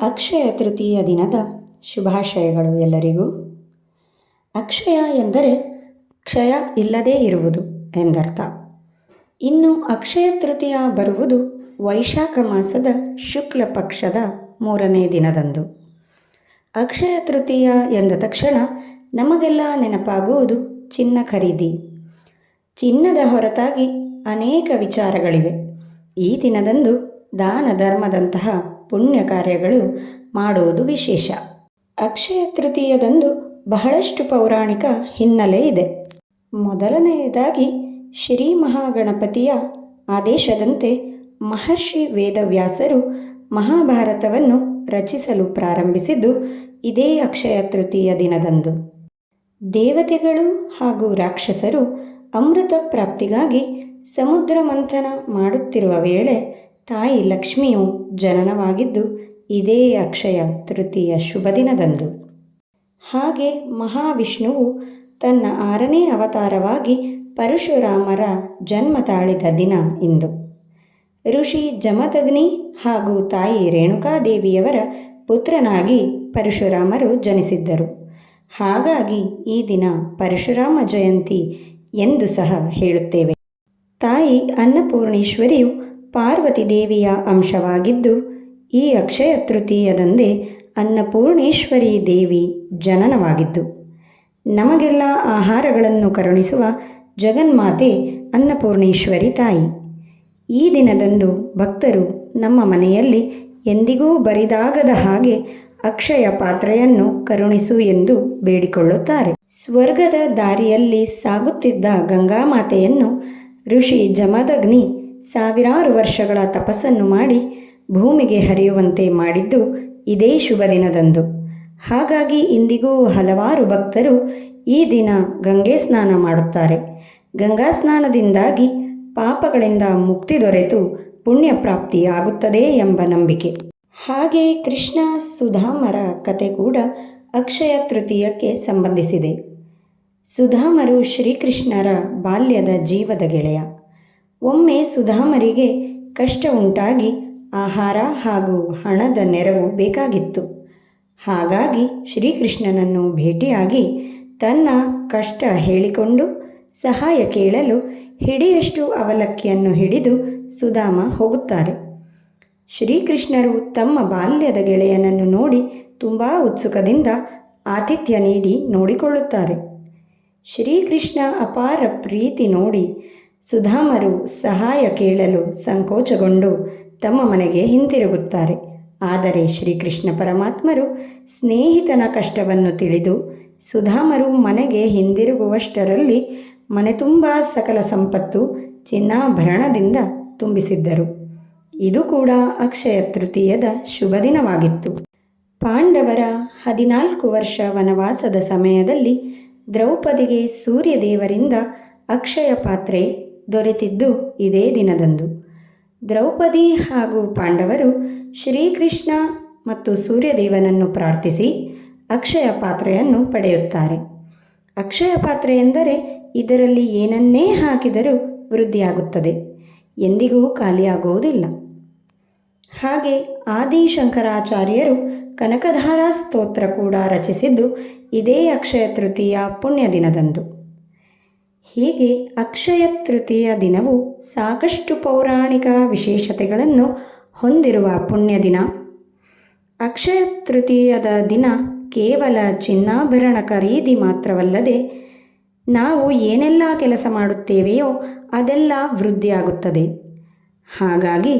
ಅಕ್ಷಯ ತೃತೀಯ ದಿನದ ಶುಭಾಶಯಗಳು ಎಲ್ಲರಿಗೂ. ಅಕ್ಷಯ ಎಂದರೆ ಕ್ಷಯ ಇಲ್ಲದೇ ಇರುವುದು ಎಂದರ್ಥ. ಇನ್ನು ಅಕ್ಷಯ ತೃತೀಯ ಬರುವುದು ವೈಶಾಖ ಮಾಸದ ಶುಕ್ಲ ಪಕ್ಷದ ಮೂರನೇ ದಿನದಂದು. ಅಕ್ಷಯ ತೃತೀಯ ಎಂದ ತಕ್ಷಣ ನಮಗೆಲ್ಲ ನೆನಪಾಗುವುದು ಚಿನ್ನ ಖರೀದಿ. ಚಿನ್ನದ ಹೊರತಾಗಿ ಅನೇಕ ವಿಚಾರಗಳಿವೆ. ಈ ದಿನದಂದು ದಾನ ಧರ್ಮದಂತಹ ಪುಣ್ಯ ಕಾರ್ಯಗಳು ಮಾಡುವುದು ವಿಶೇಷ. ಅಕ್ಷಯ ತೃತೀಯದಂದು ಬಹಳಷ್ಟು ಪೌರಾಣಿಕ ಹಿನ್ನೆಲೆ ಇದೆ. ಮೊದಲನೆಯದಾಗಿ ಶ್ರೀ ಮಹಾಗಣಪತಿಯ ಆದೇಶದಂತೆ ಮಹರ್ಷಿ ವೇದವ್ಯಾಸರು ಮಹಾಭಾರತವನ್ನು ರಚಿಸಲು ಪ್ರಾರಂಭಿಸಿದ್ದು ಇದೇ ಅಕ್ಷಯ ತೃತೀಯ ದಿನದಂದು. ದೇವತೆಗಳು ಹಾಗೂ ರಾಕ್ಷಸರು ಅಮೃತ ಪ್ರಾಪ್ತಿಗಾಗಿ ಸಮುದ್ರ ಮಂಥನ ಮಾಡುತ್ತಿರುವ ವೇಳೆ ತಾಯಿ ಲಕ್ಷ್ಮಿಯು ಜನನವಾಗಿದ್ದು ಇದೇ ಅಕ್ಷಯ ತೃತೀಯ ಶುಭ ದಿನದಂದು. ಹಾಗೆ ಮಹಾವಿಷ್ಣುವು ತನ್ನ ಆರನೇ ಅವತಾರವಾಗಿ ಪರಶುರಾಮರ ಜನ್ಮ ತಾಳಿದ ದಿನ ಇಂದು. ಋಷಿ ಜಮದಗ್ನಿ ಹಾಗೂ ತಾಯಿ ರೇಣುಕಾದೇವಿಯವರ ಪುತ್ರನಾಗಿ ಪರಶುರಾಮರು ಜನಿಸಿದ್ದರು. ಹಾಗಾಗಿ ಈ ದಿನ ಪರಶುರಾಮ ಜಯಂತಿ ಎಂದು ಸಹ ಹೇಳುತ್ತೇವೆ. ತಾಯಿ ಅನ್ನಪೂರ್ಣೇಶ್ವರಿಯು ಪಾರ್ವತಿ ದೇವಿಯ ಅಂಶವಾಗಿದ್ದು, ಈ ಅಕ್ಷಯ ತೃತೀಯದಂದೇ ಅನ್ನಪೂರ್ಣೇಶ್ವರಿ ದೇವಿ ಜನನವಾಗಿದ್ದು. ನಮಗೆಲ್ಲ ಆಹಾರಗಳನ್ನು ಕರುಣಿಸುವ ಜಗನ್ಮಾತೆ ಅನ್ನಪೂರ್ಣೇಶ್ವರಿ ತಾಯಿ. ಈ ದಿನದಂದು ಭಕ್ತರು ನಮ್ಮ ಮನೆಯಲ್ಲಿ ಎಂದಿಗೂ ಬರಿದಾಗದ ಹಾಗೆ ಅಕ್ಷಯ ಪಾತ್ರೆಯನ್ನು ಕರುಣಿಸು ಎಂದು ಬೇಡಿಕೊಳ್ಳುತ್ತಾರೆ. ಸ್ವರ್ಗದ ದಾರಿಯಲ್ಲಿ ಸಾಗುತ್ತಿದ್ದ ಗಂಗಾಮಾತೆಯನ್ನು ಋಷಿ ಜಮದಗ್ನಿ ಸಾವಿರಾರು ವರ್ಷಗಳ ತಪಸ್ಸನ್ನು ಮಾಡಿ ಭೂಮಿಗೆ ಹರಿಯುವಂತೆ ಮಾಡಿದ್ದು ಇದೇ ಶುಭ ದಿನದಂದು. ಹಾಗಾಗಿ ಇಂದಿಗೂ ಹಲವಾರು ಭಕ್ತರು ಈ ದಿನ ಗಂಗೆ ಸ್ನಾನ ಮಾಡುತ್ತಾರೆ. ಗಂಗಾ ಸ್ನಾನದಿಂದಾಗಿ ಪಾಪಗಳಿಂದ ಮುಕ್ತಿ ದೊರೆತು ಪುಣ್ಯ ಪ್ರಾಪ್ತಿಯಾಗುತ್ತದೆ ಎಂಬ ನಂಬಿಕೆ. ಹಾಗೆ ಕೃಷ್ಣ ಸುಧಾಮರ ಕತೆ ಕೂಡ ಅಕ್ಷಯ ತೃತೀಯಕ್ಕೆ ಸಂಬಂಧಿಸಿದೆ. ಸುಧಾಮರು ಶ್ರೀಕೃಷ್ಣರ ಬಾಲ್ಯದ ಜೀವದ ಗೆಳೆಯ. ಒಮ್ಮೆ ಸುಧಾಮರಿಗೆ ಕಷ್ಟ ಉಂಟಾಗಿ ಆಹಾರ ಹಾಗೂ ಹಣದ ನೆರವು ಬೇಕಾಗಿತ್ತು. ಹಾಗಾಗಿ ಶ್ರೀಕೃಷ್ಣನನ್ನು ಭೇಟಿಯಾಗಿ ತನ್ನ ಕಷ್ಟ ಹೇಳಿಕೊಂಡು ಸಹಾಯ ಕೇಳಲು ಹಿಡಿಯಷ್ಟು ಅವಲಕ್ಕಿಯನ್ನು ಹಿಡಿದು ಸುಧಾಮ ಹೋಗುತ್ತಾರೆ. ಶ್ರೀಕೃಷ್ಣರು ತಮ್ಮ ಬಾಲ್ಯದ ಗೆಳೆಯನನ್ನು ನೋಡಿ ತುಂಬ ಉತ್ಸುಕದಿಂದ ಆತಿಥ್ಯ ನೀಡಿ ನೋಡಿಕೊಳ್ಳುತ್ತಾರೆ. ಶ್ರೀಕೃಷ್ಣ ಅಪಾರ ಪ್ರೀತಿ ನೋಡಿ ಸುಧಾಮರು ಸಹಾಯ ಕೇಳಲು ಸಂಕೋಚಗೊಂಡು ತಮ್ಮ ಮನೆಗೆ ಹಿಂತಿರುಗುತ್ತಾರೆ. ಆದರೆ ಶ್ರೀಕೃಷ್ಣ ಪರಮಾತ್ಮರು ಸ್ನೇಹಿತನ ಕಷ್ಟವನ್ನು ತಿಳಿದು ಸುಧಾಮರು ಮನೆಗೆ ಹಿಂದಿರುಗುವಷ್ಟರಲ್ಲಿ ಮನೆ ತುಂಬ ಸಕಲ ಸಂಪತ್ತು ಚಿನ್ನಾಭರಣದಿಂದ ತುಂಬಿಸಿದ್ದರು. ಇದು ಕೂಡ ಅಕ್ಷಯ ತೃತೀಯದ ಶುಭ ದಿನವಾಗಿತ್ತು. ಪಾಂಡವರ ಹದಿನಾಲ್ಕು ವರ್ಷ ವನವಾಸದ ಸಮಯದಲ್ಲಿ ದ್ರೌಪದಿಗೆ ಸೂರ್ಯದೇವರಿಂದ ಅಕ್ಷಯ ಪಾತ್ರೆ ದೊರೆತಿದ್ದು ಇದೇ ದಿನದಂದು. ದ್ರೌಪದಿ ಹಾಗೂ ಪಾಂಡವರು ಶ್ರೀಕೃಷ್ಣ ಮತ್ತು ಸೂರ್ಯದೇವನನ್ನು ಪ್ರಾರ್ಥಿಸಿ ಅಕ್ಷಯ ಪಾತ್ರೆಯನ್ನು ಪಡೆಯುತ್ತಾರೆ. ಅಕ್ಷಯ ಪಾತ್ರೆ ಎಂದರೆ ಇದರಲ್ಲಿ ಏನನ್ನೇ ಹಾಕಿದರೂ ವೃದ್ಧಿಯಾಗುತ್ತದೆ. ಎಂದಿಗೂ ಖಾಲಿಯಾಗುವುದಿಲ್ಲ. ಹಾಗೆ ಆದಿಶಂಕರಾಚಾರ್ಯರು ಕನಕಧಾರಾ ಸ್ತೋತ್ರ ಕೂಡ ರಚಿಸಿದ್ದು ಇದೇ ಅಕ್ಷಯ ತೃತೀಯ ಪುಣ್ಯ ದಿನದಂದು. ಹೀಗೆ ಅಕ್ಷಯ ತೃತೀಯ ದಿನವು ಸಾಕಷ್ಟು ಪೌರಾಣಿಕ ವಿಶೇಷತೆಗಳನ್ನು ಹೊಂದಿರುವ ಪುಣ್ಯ ದಿನ? ಅಕ್ಷಯ ತೃತೀಯದ ದಿನ ಕೇವಲ ಚಿನ್ನಾಭರಣ ಖರೀದಿ ಮಾತ್ರವಲ್ಲದೆ ನಾವು ಏನೆಲ್ಲ ಕೆಲಸ ಮಾಡುತ್ತೇವೆಯೋ ಅದೆಲ್ಲ ವೃದ್ಧಿಯಾಗುತ್ತದೆ. ಹಾಗಾಗಿ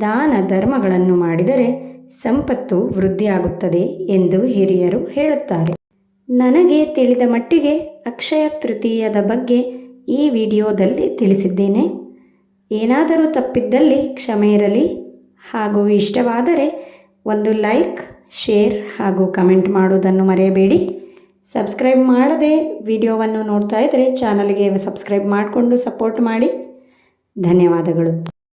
ದಾನ ಧರ್ಮಗಳನ್ನು ಮಾಡಿದರೆ ಸಂಪತ್ತು ವೃದ್ಧಿಯಾಗುತ್ತದೆ ಎಂದು ಹಿರಿಯರು ಹೇಳುತ್ತಾರೆ. ನನಗೆ ತಿಳಿದ ಮಟ್ಟಿಗೆ ಅಕ್ಷಯ ತೃತೀಯದ ಬಗ್ಗೆ ಈ ವಿಡಿಯೋದಲ್ಲಿ ತಿಳಿಸಿದ್ದೇನೆ. ಏನಾದರೂ ತಪ್ಪಿದ್ದಲ್ಲಿ ಕ್ಷಮೆ ಇರಲಿ. ಹಾಗೂ ಇಷ್ಟವಾದರೆ ಒಂದು ಲೈಕ್, ಶೇರ್ ಹಾಗೂ ಕಮೆಂಟ್ ಮಾಡುವುದನ್ನು ಮರೆಯಬೇಡಿ. ಸಬ್ಸ್ಕ್ರೈಬ್ ಮಾಡದೆ ವಿಡಿಯೋವನ್ನು ನೋಡ್ತಾ ಇದ್ದರೆ ಚಾನಲ್ಗೆ ಸಬ್ಸ್ಕ್ರೈಬ್ ಮಾಡಿಕೊಂಡು ಸಪೋರ್ಟ್ ಮಾಡಿ. ಧನ್ಯವಾದಗಳು.